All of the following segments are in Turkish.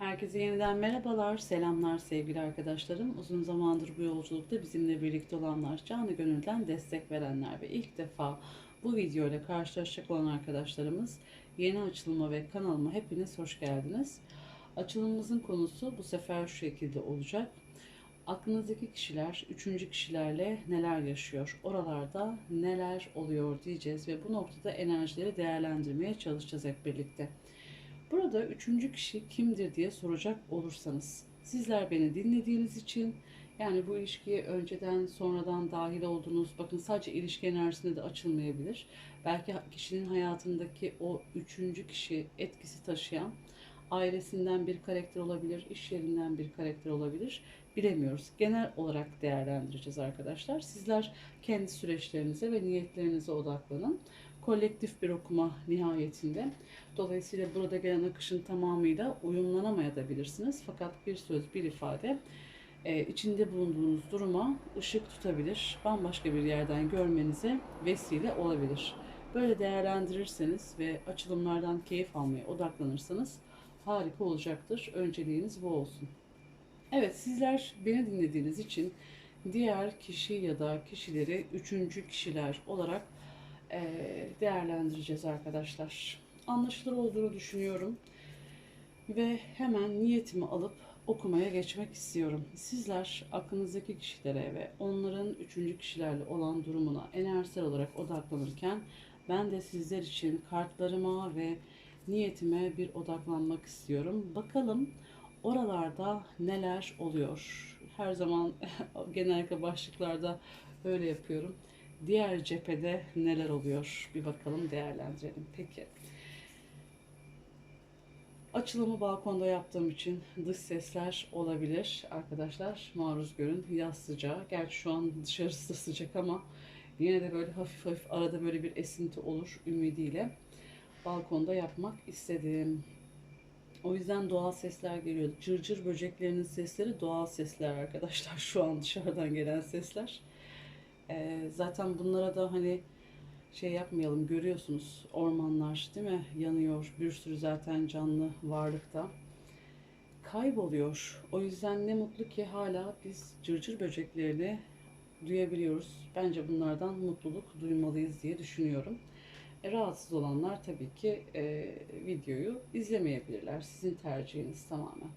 Herkese yeniden merhabalar, selamlar sevgili arkadaşlarım. Uzun zamandır bu yolculukta bizimle birlikte olanlar, canı gönülden destek verenler ve ilk defa bu video ile karşılaşacak olan arkadaşlarımız yeni açılıma ve kanalıma hepiniz hoş geldiniz. Açılımımızın konusu bu sefer şu şekilde olacak. Aklınızdaki kişiler, üçüncü kişilerle neler yaşıyor? Oralarda neler oluyor diyeceğiz ve bu noktada enerjileri değerlendirmeye çalışacağız hep birlikte. Burada üçüncü kişi kimdir diye soracak olursanız, sizler beni dinlediğiniz için, yani bu ilişkiye önceden sonradan dahil oldunuz, bakın sadece ilişki enerjisinde de açılmayabilir. Belki kişinin hayatındaki o üçüncü kişi etkisi taşıyan, ailesinden bir karakter olabilir, iş yerinden bir karakter olabilir. Bilemiyoruz. Genel olarak değerlendireceğiz arkadaşlar. Sizler kendi süreçlerinize ve niyetlerinize odaklanın. Kolektif bir okuma nihayetinde. Dolayısıyla burada gelen akışın tamamıyla uyumlanamayabilirsiniz. Fakat bir söz, bir ifade e, içinde bulunduğunuz duruma ışık tutabilir. Bambaşka bir yerden görmenize vesile olabilir. Böyle değerlendirirseniz ve açılımlardan keyif almaya odaklanırsanız harika olacaktır. Önceliğiniz bu olsun. Evet sizler beni dinlediğiniz için diğer kişi ya da kişileri üçüncü kişiler olarak e, değerlendireceğiz arkadaşlar. Anlaşılır olduğunu düşünüyorum ve hemen niyetimi alıp okumaya geçmek istiyorum. Sizler aklınızdaki kişilere ve onların üçüncü kişilerle olan durumuna enerjisel olarak odaklanırken ben de sizler için kartlarıma ve niyetime bir odaklanmak istiyorum. Bakalım oralarda neler oluyor? Her zaman genellikle başlıklarda öyle yapıyorum. Diğer cephede neler oluyor? Bir bakalım değerlendirelim. Peki. Açılımı balkonda yaptığım için dış sesler olabilir. Arkadaşlar maruz görün. Yaz sıcağı. Gerçi şu an dışarısı da sıcak ama yine de böyle hafif hafif arada böyle bir esinti olur ümidiyle balkonda yapmak istedim. O yüzden doğal sesler geliyor. Cırcır böceklerinin sesleri doğal sesler arkadaşlar. Şu an dışarıdan gelen sesler. Ee, zaten bunlara da hani şey yapmayalım. Görüyorsunuz ormanlar değil mi? Yanıyor. Bir sürü zaten canlı varlıkta. Kayboluyor. O yüzden ne mutlu ki hala biz cırcır böceklerini duyabiliyoruz. Bence bunlardan mutluluk duymalıyız diye düşünüyorum rahatsız olanlar tabii ki e, videoyu izlemeyebilirler sizin tercihiniz tamamen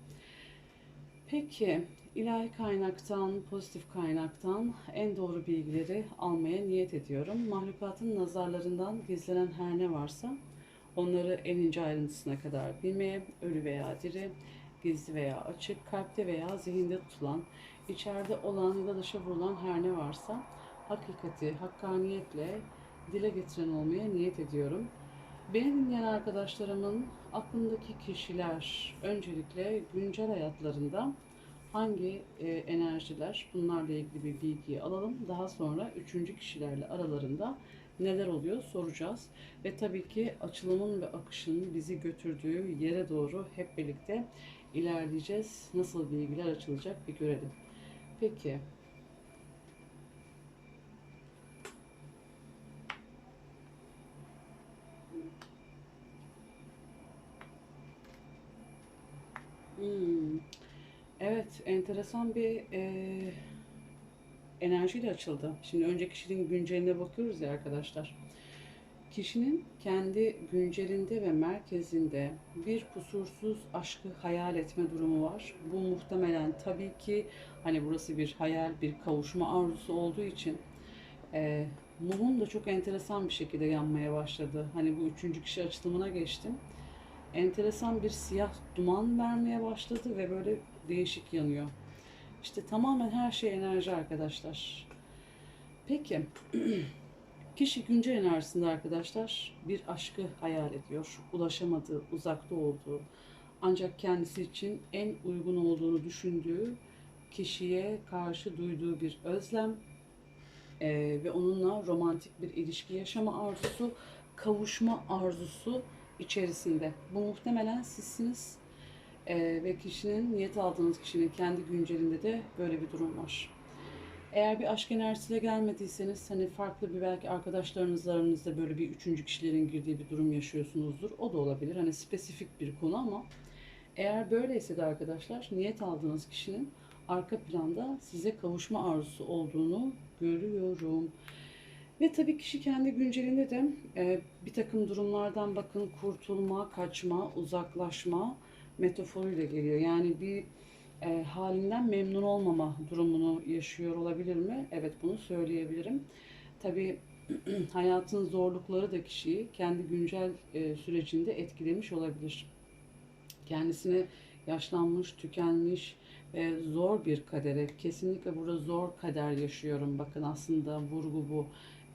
peki ilahi kaynaktan, pozitif kaynaktan en doğru bilgileri almaya niyet ediyorum. Mahlukatın nazarlarından gizlenen her ne varsa onları en ince ayrıntısına kadar bilmeye, ölü veya diri, gizli veya açık, kalpte veya zihinde tutulan, içeride olan ya da dışa vurulan her ne varsa hakikati, hakkaniyetle dile getiren olmaya niyet ediyorum. Beni dinleyen arkadaşlarımın aklındaki kişiler öncelikle güncel hayatlarında hangi e, enerjiler bunlarla ilgili bir bilgiyi alalım. Daha sonra üçüncü kişilerle aralarında neler oluyor soracağız. Ve tabii ki açılımın ve akışın bizi götürdüğü yere doğru hep birlikte ilerleyeceğiz. Nasıl bilgiler açılacak bir görelim. Peki. Hmm. Evet, enteresan bir e, enerjiyle açıldı. Şimdi önce kişinin günceline bakıyoruz ya arkadaşlar. Kişinin kendi güncelinde ve merkezinde bir kusursuz aşkı hayal etme durumu var. Bu muhtemelen tabii ki hani burası bir hayal, bir kavuşma arzusu olduğu için e, mumun da çok enteresan bir şekilde yanmaya başladı. Hani bu üçüncü kişi açılımına geçtim enteresan bir siyah duman vermeye başladı ve böyle değişik yanıyor. İşte tamamen her şey enerji arkadaşlar. Peki kişi güncel enerjisinde arkadaşlar bir aşkı hayal ediyor. Ulaşamadığı, uzakta olduğu ancak kendisi için en uygun olduğunu düşündüğü kişiye karşı duyduğu bir özlem e, ve onunla romantik bir ilişki yaşama arzusu, kavuşma arzusu içerisinde. Bu muhtemelen sizsiniz ee, ve kişinin, niyet aldığınız kişinin kendi güncelinde de böyle bir durum var. Eğer bir aşk enerjisiyle gelmediyseniz hani farklı bir belki arkadaşlarınızla aranızda böyle bir üçüncü kişilerin girdiği bir durum yaşıyorsunuzdur. O da olabilir. Hani spesifik bir konu ama Eğer böyleyse de arkadaşlar niyet aldığınız kişinin arka planda size kavuşma arzusu olduğunu görüyorum. Ve tabii kişi kendi güncelinde de e, bir takım durumlardan bakın kurtulma, kaçma, uzaklaşma metaforuyla geliyor. Yani bir e, halinden memnun olmama durumunu yaşıyor olabilir mi? Evet bunu söyleyebilirim. Tabii hayatın zorlukları da kişiyi kendi güncel e, sürecinde etkilemiş olabilir. Kendisine yaşlanmış, tükenmiş ve zor bir kadere, kesinlikle burada zor kader yaşıyorum. Bakın aslında vurgu bu.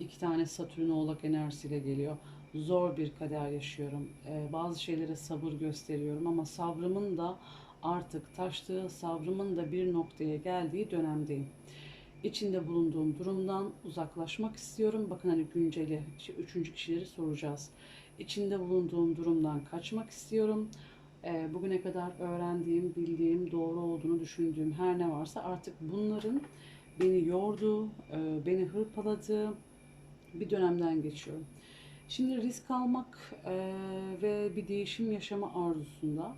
İki tane Satürn oğlak enerjisiyle geliyor. Zor bir kader yaşıyorum. Ee, bazı şeylere sabır gösteriyorum ama sabrımın da artık taştığı, sabrımın da bir noktaya geldiği dönemdeyim. İçinde bulunduğum durumdan uzaklaşmak istiyorum. Bakın hani günceli, işte üçüncü kişileri soracağız. İçinde bulunduğum durumdan kaçmak istiyorum. Ee, bugüne kadar öğrendiğim, bildiğim, doğru olduğunu düşündüğüm her ne varsa artık bunların beni yorduğu, e, beni hırpaladığı bir dönemden geçiyorum. Şimdi risk almak e, ve bir değişim yaşama arzusunda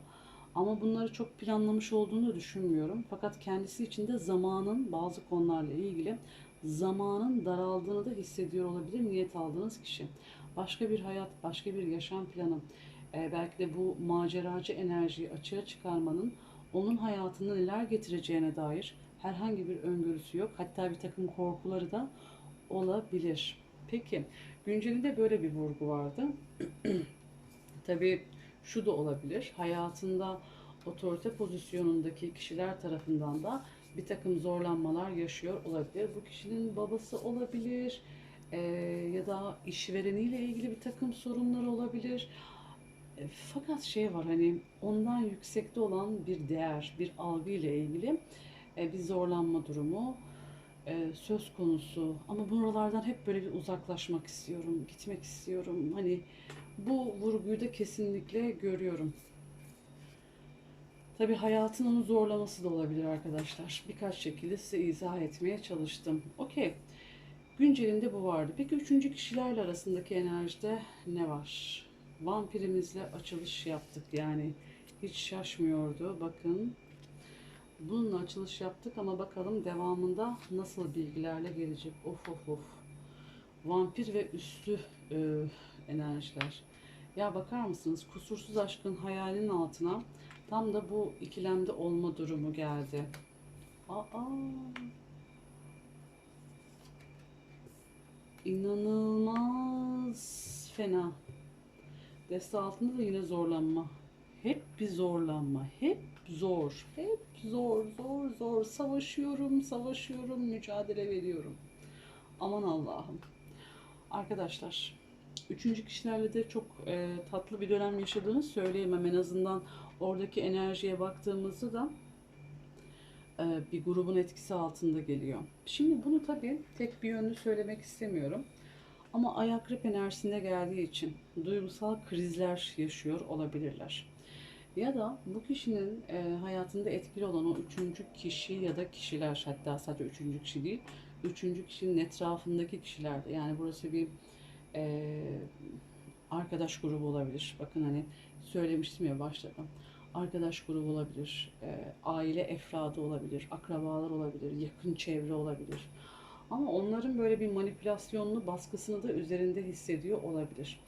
ama bunları çok planlamış olduğunu düşünmüyorum. Fakat kendisi için de zamanın bazı konularla ilgili zamanın daraldığını da hissediyor olabilir niyet aldığınız kişi. Başka bir hayat, başka bir yaşam planı, e, belki de bu maceracı enerjiyi açığa çıkarmanın onun hayatında neler getireceğine dair herhangi bir öngörüsü yok. Hatta bir takım korkuları da olabilir. Peki, güncelinde böyle bir vurgu vardı. Tabii şu da olabilir. Hayatında otorite pozisyonundaki kişiler tarafından da bir takım zorlanmalar yaşıyor olabilir. Bu kişinin babası olabilir eee, ya da işvereniyle ilgili bir takım sorunlar olabilir. E, Fakat şey var hani ondan yüksekte olan bir değer, bir algı ile ilgili e, bir zorlanma durumu e, söz konusu. Ama buralardan hep böyle bir uzaklaşmak istiyorum, gitmek istiyorum. Hani bu vurguyu da kesinlikle görüyorum. Tabii hayatın onu zorlaması da olabilir arkadaşlar. Birkaç şekilde size izah etmeye çalıştım. Okey. Güncelinde bu vardı. Peki üçüncü kişilerle arasındaki enerjide ne var? Vampirimizle açılış yaptık yani. Hiç şaşmıyordu. Bakın. Bununla açılış yaptık ama bakalım devamında nasıl bilgilerle gelecek. Of of of. Vampir ve üstü e, enerjiler. Ya bakar mısınız? Kusursuz aşkın hayalinin altına tam da bu ikilemde olma durumu geldi. Aa. İnanılmaz fena. Deste altında da yine zorlanma. Hep bir zorlanma. Hep zor. Hep zor, zor, zor. Savaşıyorum, savaşıyorum, mücadele veriyorum. Aman Allah'ım. Arkadaşlar, üçüncü kişilerle de çok e, tatlı bir dönem yaşadığını söyleyemem. En azından oradaki enerjiye baktığımızda da e, bir grubun etkisi altında geliyor. Şimdi bunu tabii tek bir yönlü söylemek istemiyorum. Ama ayak rep enerjisinde geldiği için duygusal krizler yaşıyor olabilirler. Ya da bu kişinin e, hayatında etkili olan o üçüncü kişi ya da kişiler hatta sadece üçüncü kişi değil, üçüncü kişinin etrafındaki kişiler de yani burası bir e, arkadaş grubu olabilir. Bakın hani söylemiştim ya başladım. Arkadaş grubu olabilir, e, aile efradı olabilir, akrabalar olabilir, yakın çevre olabilir. Ama onların böyle bir manipülasyonlu baskısını da üzerinde hissediyor olabilir.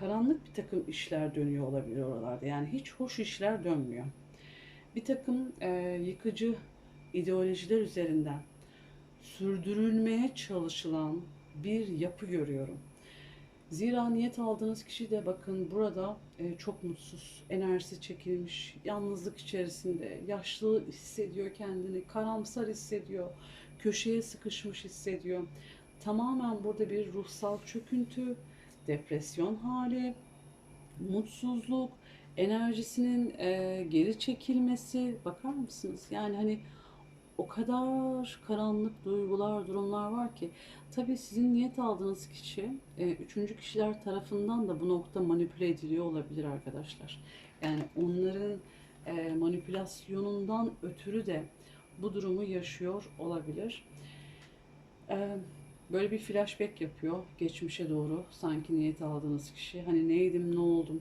Karanlık bir takım işler dönüyor olabilir oralarda. Yani hiç hoş işler dönmüyor. Bir takım e, yıkıcı ideolojiler üzerinden sürdürülmeye çalışılan bir yapı görüyorum. Zira niyet aldığınız kişi de bakın burada e, çok mutsuz, enerjisi çekilmiş, yalnızlık içerisinde, yaşlı hissediyor kendini, karamsar hissediyor, köşeye sıkışmış hissediyor. Tamamen burada bir ruhsal çöküntü, depresyon hali, mutsuzluk, enerjisinin e, geri çekilmesi. Bakar mısınız? Yani hani o kadar karanlık duygular, durumlar var ki. Tabii sizin niyet aldığınız kişi, e, üçüncü kişiler tarafından da bu nokta manipüle ediliyor olabilir arkadaşlar. Yani onların e, manipülasyonundan ötürü de bu durumu yaşıyor olabilir. E, böyle bir flashback yapıyor geçmişe doğru. Sanki niyet aldığınız kişi. Hani neydim, ne oldum,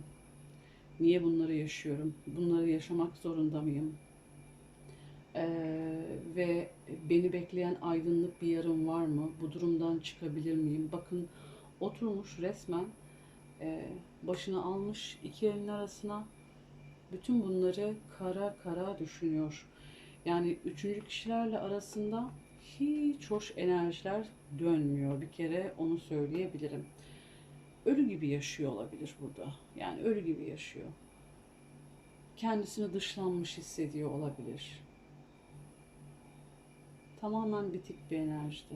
Niye bunları yaşıyorum? Bunları yaşamak zorunda mıyım? Ee, ve beni bekleyen aydınlık bir yarım var mı? Bu durumdan çıkabilir miyim? Bakın oturmuş resmen e, başını almış iki elin arasına bütün bunları kara kara düşünüyor. Yani üçüncü kişilerle arasında hiç hoş enerjiler dönmüyor. Bir kere onu söyleyebilirim. Ölü gibi yaşıyor olabilir burada. Yani ölü gibi yaşıyor. Kendisini dışlanmış hissediyor olabilir. Tamamen bitik bir enerjide.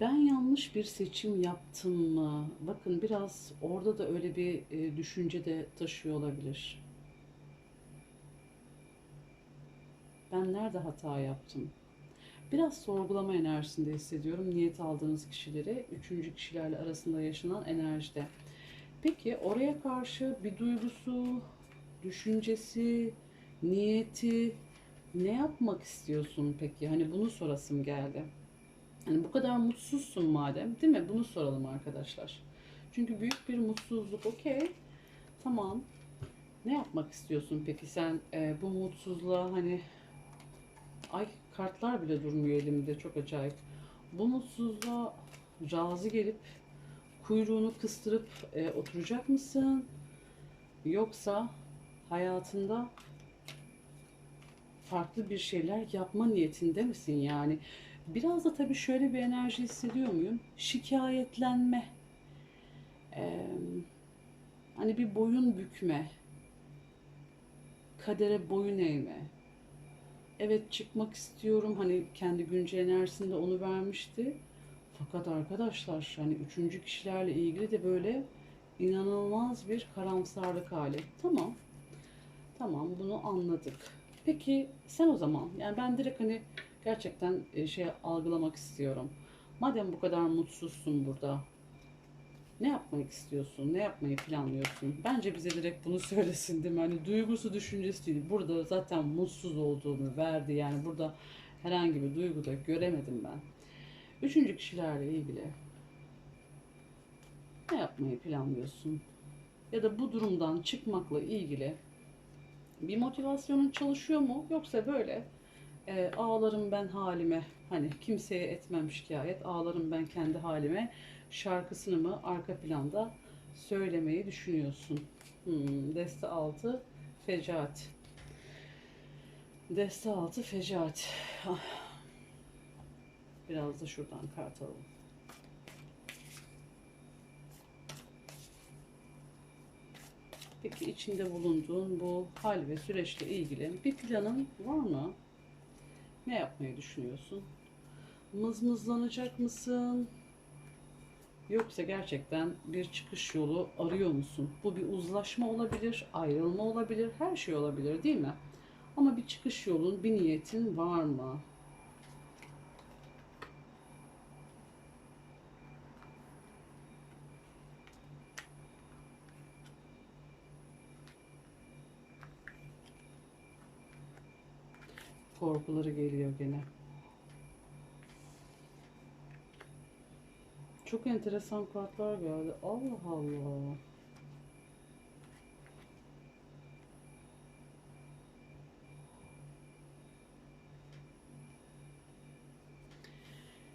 Ben yanlış bir seçim yaptım mı? Bakın biraz orada da öyle bir e, düşünce de taşıyor olabilir. Ben nerede hata yaptım? Biraz sorgulama enerjisinde hissediyorum niyet aldığınız kişileri, üçüncü kişilerle arasında yaşanan enerjide. Peki oraya karşı bir duygusu, düşüncesi, niyeti ne yapmak istiyorsun peki? Hani bunu sorasım geldi. Hani bu kadar mutsuzsun madem, değil mi? Bunu soralım arkadaşlar. Çünkü büyük bir mutsuzluk, okey. Tamam. Ne yapmak istiyorsun peki sen e, bu mutsuzluğa hani ay kartlar bile durmuyor elimde çok acayip. Bu mutsuzluğa razı gelip kuyruğunu kıstırıp e, oturacak mısın? Yoksa hayatında farklı bir şeyler yapma niyetinde misin yani? Biraz da tabii şöyle bir enerji hissediyor muyum? Şikayetlenme. Ee, hani bir boyun bükme. Kadere boyun eğme. Evet çıkmak istiyorum. Hani kendi güncel enerjisinde onu vermişti. Fakat arkadaşlar hani üçüncü kişilerle ilgili de böyle inanılmaz bir karamsarlık hali. Tamam. Tamam bunu anladık. Peki sen o zaman yani ben direkt hani gerçekten e, şey algılamak istiyorum. Madem bu kadar mutsuzsun burada. Ne yapmak istiyorsun? Ne yapmayı planlıyorsun? Bence bize direkt bunu söylesin değil mi? Hani duygusu düşüncesi değil. Burada zaten mutsuz olduğunu verdi. Yani burada herhangi bir duygu da göremedim ben. Üçüncü kişilerle ilgili ne yapmayı planlıyorsun? Ya da bu durumdan çıkmakla ilgili bir motivasyonun çalışıyor mu? Yoksa böyle e, ağlarım ben halime hani kimseye etmem şikayet ağlarım ben kendi halime şarkısını mı arka planda söylemeyi düşünüyorsun? Hmm, deste altı fecaat. Deste altı fecaat. Ah. Biraz da şuradan kart alalım. Peki içinde bulunduğun bu hal ve süreçle ilgili bir planın var mı? Ne yapmayı düşünüyorsun? Mızmızlanacak mısın? Yoksa gerçekten bir çıkış yolu arıyor musun? Bu bir uzlaşma olabilir, ayrılma olabilir, her şey olabilir değil mi? Ama bir çıkış yolun, bir niyetin var mı? Korkuları geliyor gene. Çok enteresan kartlar geldi. Allah Allah.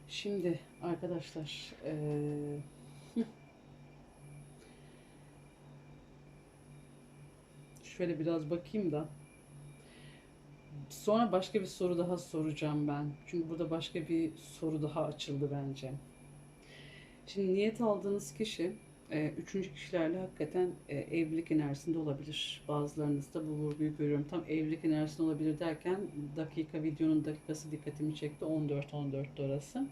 Şimdi arkadaşlar eee, şöyle biraz bakayım da sonra başka bir soru daha soracağım ben. Çünkü burada başka bir soru daha açıldı bence. Şimdi niyet aldığınız kişi e, üçüncü kişilerle hakikaten e, evlilik enerjisinde olabilir. Bazılarınızda bu vurguyu görüyorum. Tam evlilik enerjisinde olabilir derken dakika videonun dakikası dikkatimi çekti. 14-14 orası.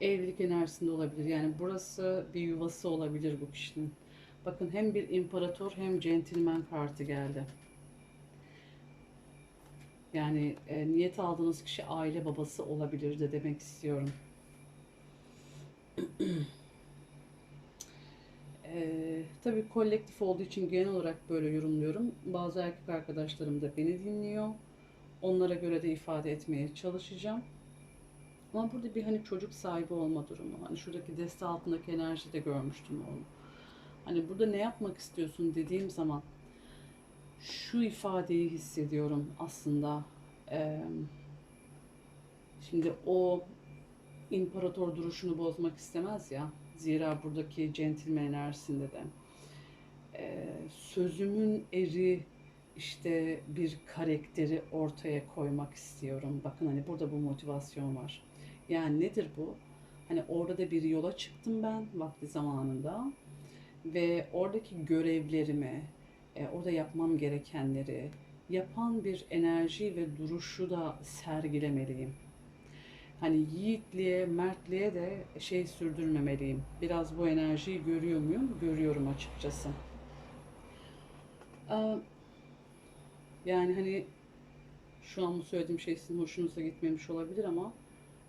Evlilik enerjisinde olabilir. Yani burası bir yuvası olabilir bu kişinin. Bakın hem bir imparator hem centilmen kartı geldi. Yani e, niyet aldığınız kişi aile babası olabilir de demek istiyorum. Ee, tabii kolektif olduğu için genel olarak böyle yorumluyorum. Bazı erkek arkadaşlarım da beni dinliyor. Onlara göre de ifade etmeye çalışacağım. Ama burada bir hani çocuk sahibi olma durumu. Hani şuradaki deste altındaki enerji de görmüştüm onu. Hani burada ne yapmak istiyorsun dediğim zaman şu ifadeyi hissediyorum aslında. Ee, şimdi o imparator duruşunu bozmak istemez ya. Zira buradaki centilmen enerjisinde de. Ee, sözümün eri işte bir karakteri ortaya koymak istiyorum. Bakın hani burada bu motivasyon var. Yani nedir bu? Hani orada da bir yola çıktım ben vakti zamanında ve oradaki görevlerimi, e, orada yapmam gerekenleri yapan bir enerji ve duruşu da sergilemeliyim. Hani yiğitliğe, mertliğe de şey sürdürmemeliyim. Biraz bu enerjiyi görüyor muyum? Görüyorum açıkçası. Ee, yani hani şu an bu söylediğim şey sizin hoşunuza gitmemiş olabilir ama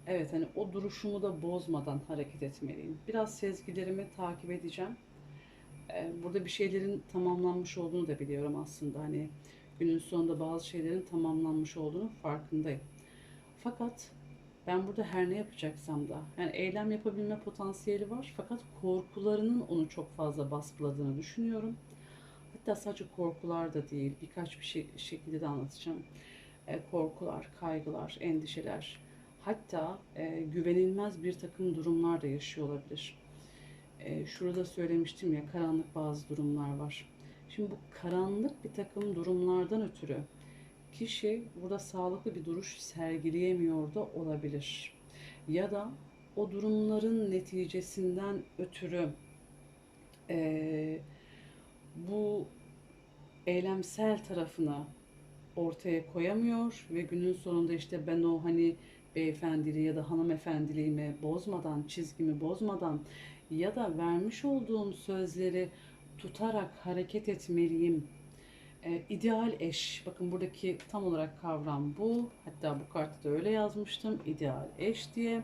evet hani o duruşumu da bozmadan hareket etmeliyim. Biraz sezgilerimi takip edeceğim. Burada bir şeylerin tamamlanmış olduğunu da biliyorum aslında. Hani günün sonunda bazı şeylerin tamamlanmış olduğunu farkındayım. Fakat ben burada her ne yapacaksam da yani eylem yapabilme potansiyeli var fakat korkularının onu çok fazla baskıladığını düşünüyorum. Hatta sadece korkular da değil birkaç bir şey, şekilde de anlatacağım. E, korkular, kaygılar, endişeler hatta e, güvenilmez bir takım durumlar da yaşıyor olabilir. E, şurada söylemiştim ya karanlık bazı durumlar var. Şimdi bu karanlık bir takım durumlardan ötürü kişi burada sağlıklı bir duruş sergileyemiyor da olabilir. Ya da o durumların neticesinden ötürü e, bu eylemsel tarafını ortaya koyamıyor ve günün sonunda işte ben o hani beyefendiliği ya da hanımefendiliğimi bozmadan, çizgimi bozmadan ya da vermiş olduğum sözleri tutarak hareket etmeliyim. Ee, ideal eş, bakın buradaki tam olarak kavram bu. Hatta bu kartta da öyle yazmıştım. ideal eş diye.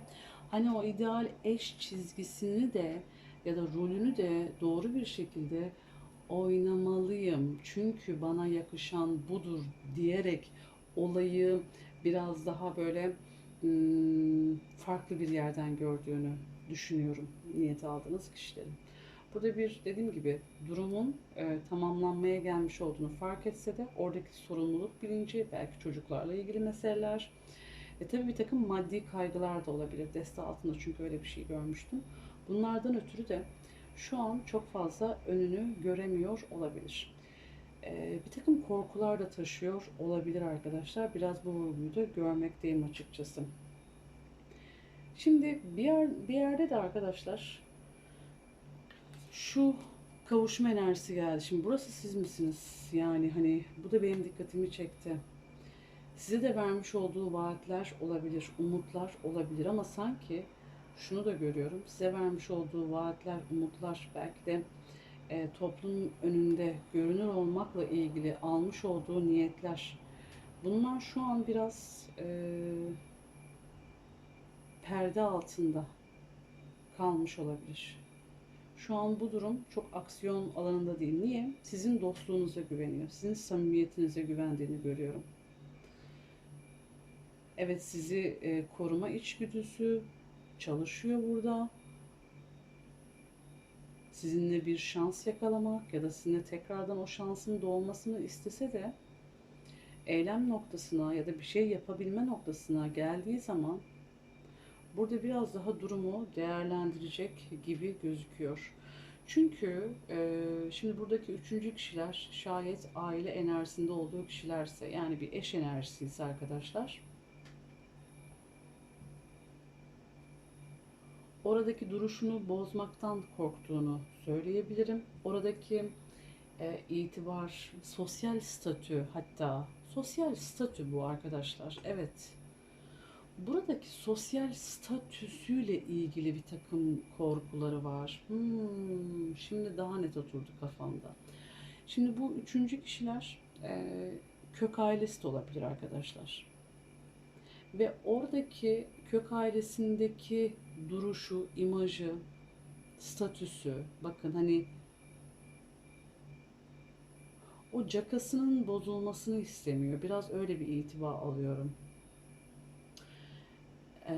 Hani o ideal eş çizgisini de ya da rolünü de doğru bir şekilde oynamalıyım. Çünkü bana yakışan budur diyerek olayı biraz daha böyle hmm, farklı bir yerden gördüğünü düşünüyorum niyet aldığınız kişilerin. Burada bir dediğim gibi durumun e, tamamlanmaya gelmiş olduğunu fark etse de oradaki sorumluluk bilinci, belki çocuklarla ilgili meseleler, e tabii bir takım maddi kaygılar da olabilir. Deste altında çünkü öyle bir şey görmüştüm. Bunlardan ötürü de şu an çok fazla önünü göremiyor olabilir. E, bir takım korkular da taşıyor olabilir arkadaşlar. Biraz bu vurguyu da görmekteyim açıkçası. Şimdi bir, yer, bir yerde de arkadaşlar şu kavuşma enerjisi geldi. Şimdi burası siz misiniz? Yani hani bu da benim dikkatimi çekti. Size de vermiş olduğu vaatler olabilir, umutlar olabilir ama sanki şunu da görüyorum. Size vermiş olduğu vaatler, umutlar belki de e, toplum önünde görünür olmakla ilgili almış olduğu niyetler. Bunlar şu an biraz e, perde altında kalmış olabilir. Şu an bu durum çok aksiyon alanında değil. Niye? Sizin dostluğunuza güveniyor. Sizin samimiyetinize güvendiğini görüyorum. Evet sizi e, koruma içgüdüsü çalışıyor burada. Sizinle bir şans yakalamak ya da sizinle tekrardan o şansın doğmasını istese de eylem noktasına ya da bir şey yapabilme noktasına geldiği zaman burada biraz daha durumu değerlendirecek gibi gözüküyor. Çünkü e, şimdi buradaki üçüncü kişiler şayet aile enerjisinde olduğu kişilerse yani bir eş enerjisi arkadaşlar oradaki duruşunu bozmaktan korktuğunu söyleyebilirim. Oradaki e, itibar, sosyal statü hatta sosyal statü bu arkadaşlar. Evet buradaki sosyal statüsüyle ilgili bir takım korkuları var. Hmm, şimdi daha net oturdu kafamda. Şimdi bu üçüncü kişiler e, kök ailesi de olabilir arkadaşlar. Ve oradaki kök ailesindeki duruşu, imajı, statüsü, bakın hani o cakasının bozulmasını istemiyor. Biraz öyle bir itibar alıyorum e,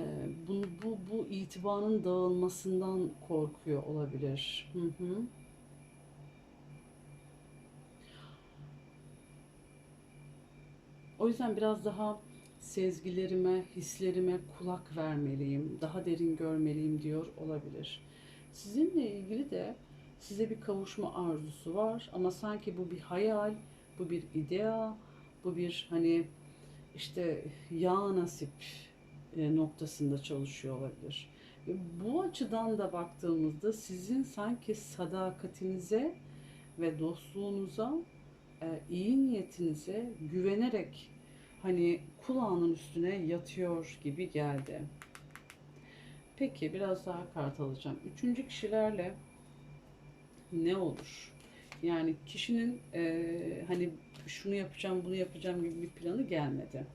bu, bu, bu itibanın dağılmasından korkuyor olabilir. Hı hı. O yüzden biraz daha sezgilerime, hislerime kulak vermeliyim, daha derin görmeliyim diyor olabilir. Sizinle ilgili de size bir kavuşma arzusu var ama sanki bu bir hayal, bu bir idea, bu bir hani işte ya nasip noktasında çalışıyor olabilir. Ve Bu açıdan da baktığımızda sizin sanki sadakatinize ve dostluğunuza, e, iyi niyetinize güvenerek hani kulağının üstüne yatıyor gibi geldi. Peki biraz daha kart alacağım. Üçüncü kişilerle ne olur? Yani kişinin e, hani şunu yapacağım, bunu yapacağım gibi bir planı gelmedi.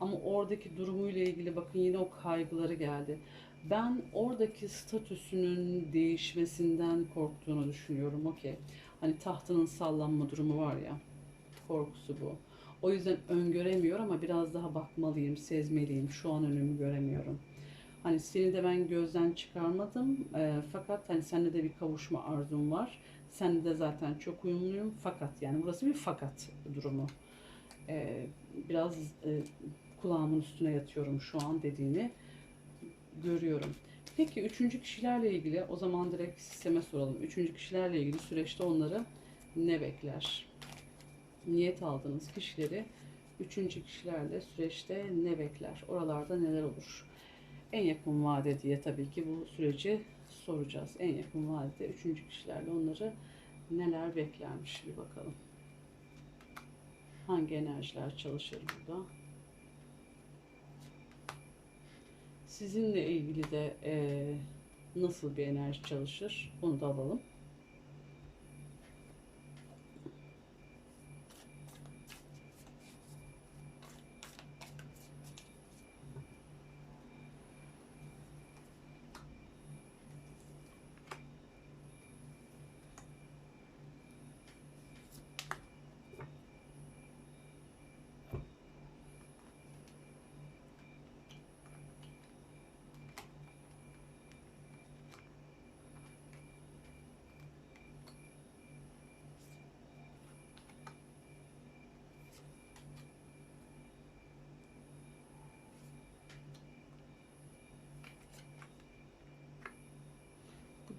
Ama oradaki durumuyla ilgili bakın yine o kaygıları geldi. Ben oradaki statüsünün değişmesinden korktuğunu düşünüyorum. Okey. Hani tahtının sallanma durumu var ya. Korkusu bu. O yüzden öngöremiyor ama biraz daha bakmalıyım, sezmeliyim. Şu an önümü göremiyorum. Hani seni de ben gözden çıkarmadım. Ee, fakat hani seninle de bir kavuşma arzum var. Seninle de zaten çok uyumluyum. Fakat yani burası bir fakat durumu. Ee, biraz e, kulağımın üstüne yatıyorum şu an dediğini görüyorum. Peki üçüncü kişilerle ilgili o zaman direkt sisteme soralım. Üçüncü kişilerle ilgili süreçte onları ne bekler? Niyet aldığınız kişileri üçüncü kişilerle süreçte ne bekler? Oralarda neler olur? En yakın vade diye tabii ki bu süreci soracağız. En yakın vadede üçüncü kişilerle onları neler beklermiş bir bakalım. Hangi enerjiler çalışır burada? Sizinle ilgili de eee, nasıl bir enerji çalışır? Onu da alalım.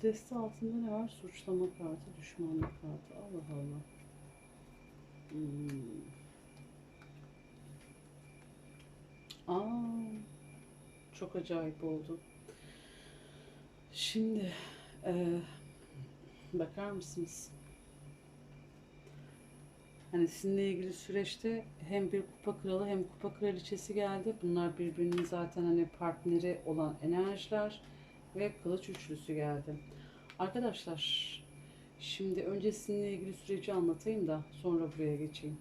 Deste altında ne var? Suçlama kartı, düşmanlık kartı. Allah Allah. Hmm. Aa, çok acayip oldu. Şimdi eee, bakar mısınız? Hani sizinle ilgili süreçte hem bir kupa kralı hem kupa kraliçesi geldi. Bunlar birbirinin zaten hani partneri olan enerjiler ve kılıç üçlüsü geldi. Arkadaşlar şimdi önce sizinle ilgili süreci anlatayım da sonra buraya geçeyim.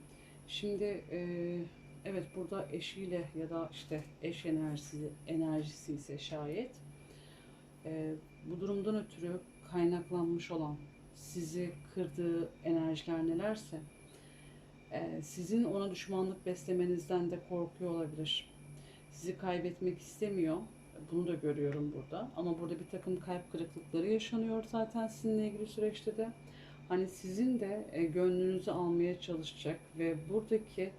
Şimdi eee, evet burada eşiyle ya da işte eş enerjisi, enerjisi ise şayet eee, bu durumdan ötürü kaynaklanmış olan sizi kırdığı enerjiler nelerse eee, sizin ona düşmanlık beslemenizden de korkuyor olabilir. Sizi kaybetmek istemiyor. Bunu da görüyorum burada. Ama burada bir takım kalp kırıklıkları yaşanıyor zaten sizinle ilgili süreçte de. Hani sizin de e, gönlünüzü almaya çalışacak ve buradaki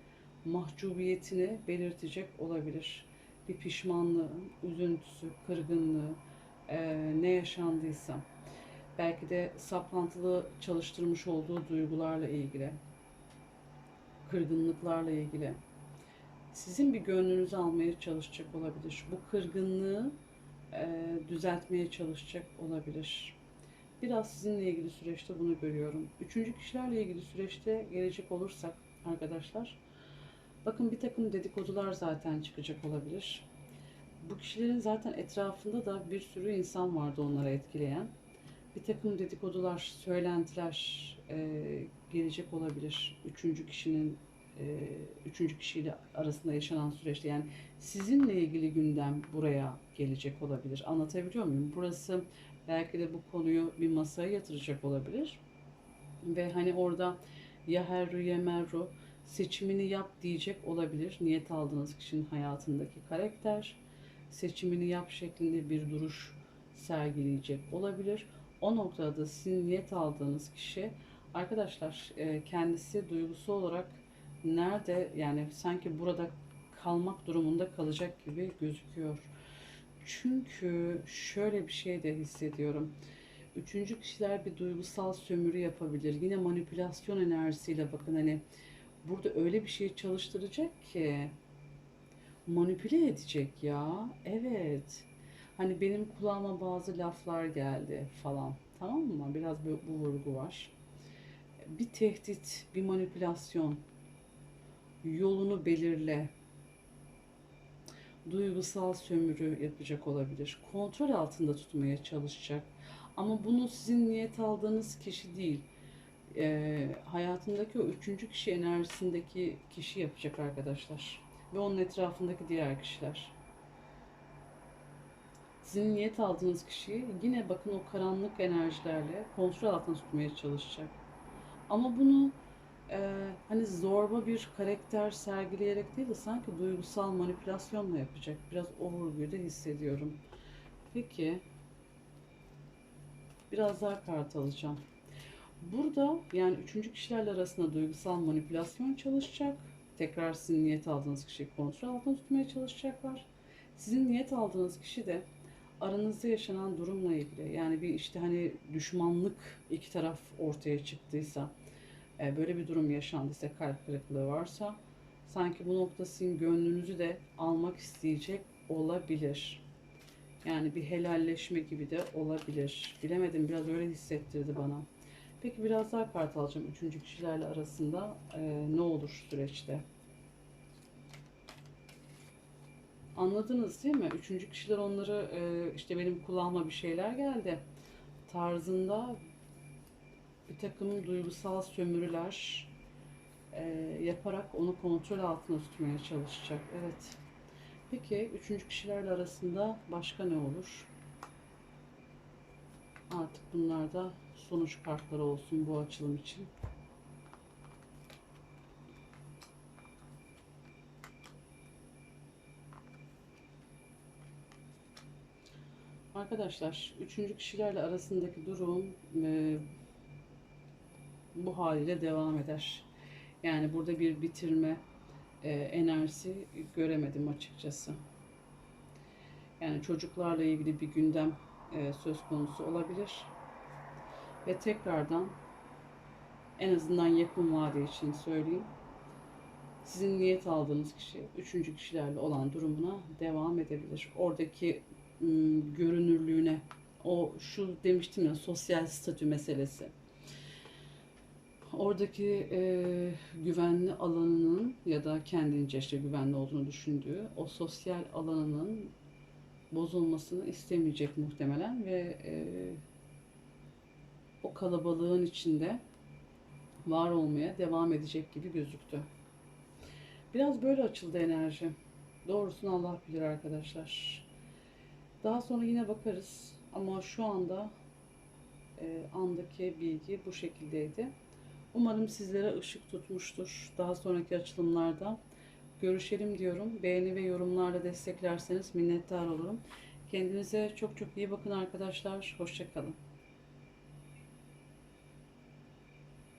mahcubiyetini belirtecek olabilir. Bir pişmanlığı, üzüntüsü, kırgınlığı, e, ne yaşandıysa. Belki de saplantılı çalıştırmış olduğu duygularla ilgili, kırgınlıklarla ilgili sizin bir gönlünüzü almaya çalışacak olabilir. Bu kırgınlığı e, düzeltmeye çalışacak olabilir. Biraz sizinle ilgili süreçte bunu görüyorum. Üçüncü kişilerle ilgili süreçte gelecek olursak arkadaşlar, bakın bir takım dedikodular zaten çıkacak olabilir. Bu kişilerin zaten etrafında da bir sürü insan vardı onlara etkileyen. Bir takım dedikodular, söylentiler e, gelecek olabilir. Üçüncü kişinin üçüncü kişiyle arasında yaşanan süreçte yani sizinle ilgili gündem buraya gelecek olabilir. Anlatabiliyor muyum? Burası belki de bu konuyu bir masaya yatıracak olabilir. Ve hani orada ya herru ya merru seçimini yap diyecek olabilir. Niyet aldığınız kişinin hayatındaki karakter seçimini yap şeklinde bir duruş sergileyecek olabilir. O noktada da sizin niyet aldığınız kişi arkadaşlar e, kendisi duygusal olarak nerede yani sanki burada kalmak durumunda kalacak gibi gözüküyor. Çünkü şöyle bir şey de hissediyorum. Üçüncü kişiler bir duygusal sömürü yapabilir. Yine manipülasyon enerjisiyle bakın hani burada öyle bir şey çalıştıracak ki manipüle edecek ya. Evet. Hani benim kulağıma bazı laflar geldi falan. Tamam mı? Biraz bu, vurgu var. Bir tehdit, bir manipülasyon. Yolunu belirle. Duygusal sömürü yapacak olabilir. Kontrol altında tutmaya çalışacak. Ama bunu sizin niyet aldığınız kişi değil. Ee, hayatındaki o üçüncü kişi enerjisindeki kişi yapacak arkadaşlar. Ve onun etrafındaki diğer kişiler. Sizin niyet aldığınız kişiyi yine bakın o karanlık enerjilerle kontrol altında tutmaya çalışacak. Ama bunu e, hani zorba bir karakter sergileyerek değil de sanki duygusal manipülasyonla yapacak. Biraz o vurguyu da hissediyorum. Peki biraz daha kart alacağım. Burada yani üçüncü kişilerle arasında duygusal manipülasyon çalışacak. Tekrar sizin niyet aldığınız kişiyi kontrol altında tutmaya çalışacaklar. Sizin niyet aldığınız kişi de aranızda yaşanan durumla ilgili yani bir işte hani düşmanlık iki taraf ortaya çıktıysa e, böyle bir durum yaşandıysa kalp kırıklığı varsa sanki bu nokta sizin gönlünüzü de almak isteyecek olabilir. Yani bir helalleşme gibi de olabilir. Bilemedim biraz öyle hissettirdi bana. Peki biraz daha kart alacağım. Üçüncü kişilerle arasında e, ne olur süreçte? Anladınız değil mi? Üçüncü kişiler onları e, işte benim kulağıma bir şeyler geldi tarzında bir takım duygusal sömürüler e, yaparak onu kontrol altında tutmaya çalışacak. Evet. Peki üçüncü kişilerle arasında başka ne olur? Artık bunlar da sonuç kartları olsun bu açılım için. Arkadaşlar, üçüncü kişilerle arasındaki durum e, bu haliyle devam eder. Yani burada bir bitirme e, enerjisi göremedim açıkçası. Yani çocuklarla ilgili bir gündem e, söz konusu olabilir. Ve tekrardan en azından yakın vade için söyleyeyim. Sizin niyet aldığınız kişi üçüncü kişilerle olan durumuna devam edebilir. Oradaki ım, görünürlüğüne o şu demiştim ya sosyal statü meselesi. Oradaki e, güvenli alanının ya da kendince işte güvenli olduğunu düşündüğü o sosyal alanının bozulmasını istemeyecek muhtemelen ve e, o kalabalığın içinde var olmaya devam edecek gibi gözüktü. Biraz böyle açıldı enerji. Doğrusunu Allah bilir arkadaşlar. Daha sonra yine bakarız. Ama şu anda e, andaki bilgi bu şekildeydi. Umarım sizlere ışık tutmuştur. Daha sonraki açılımlarda görüşelim diyorum. Beğeni ve yorumlarla desteklerseniz minnettar olurum. Kendinize çok çok iyi bakın arkadaşlar. Hoşçakalın.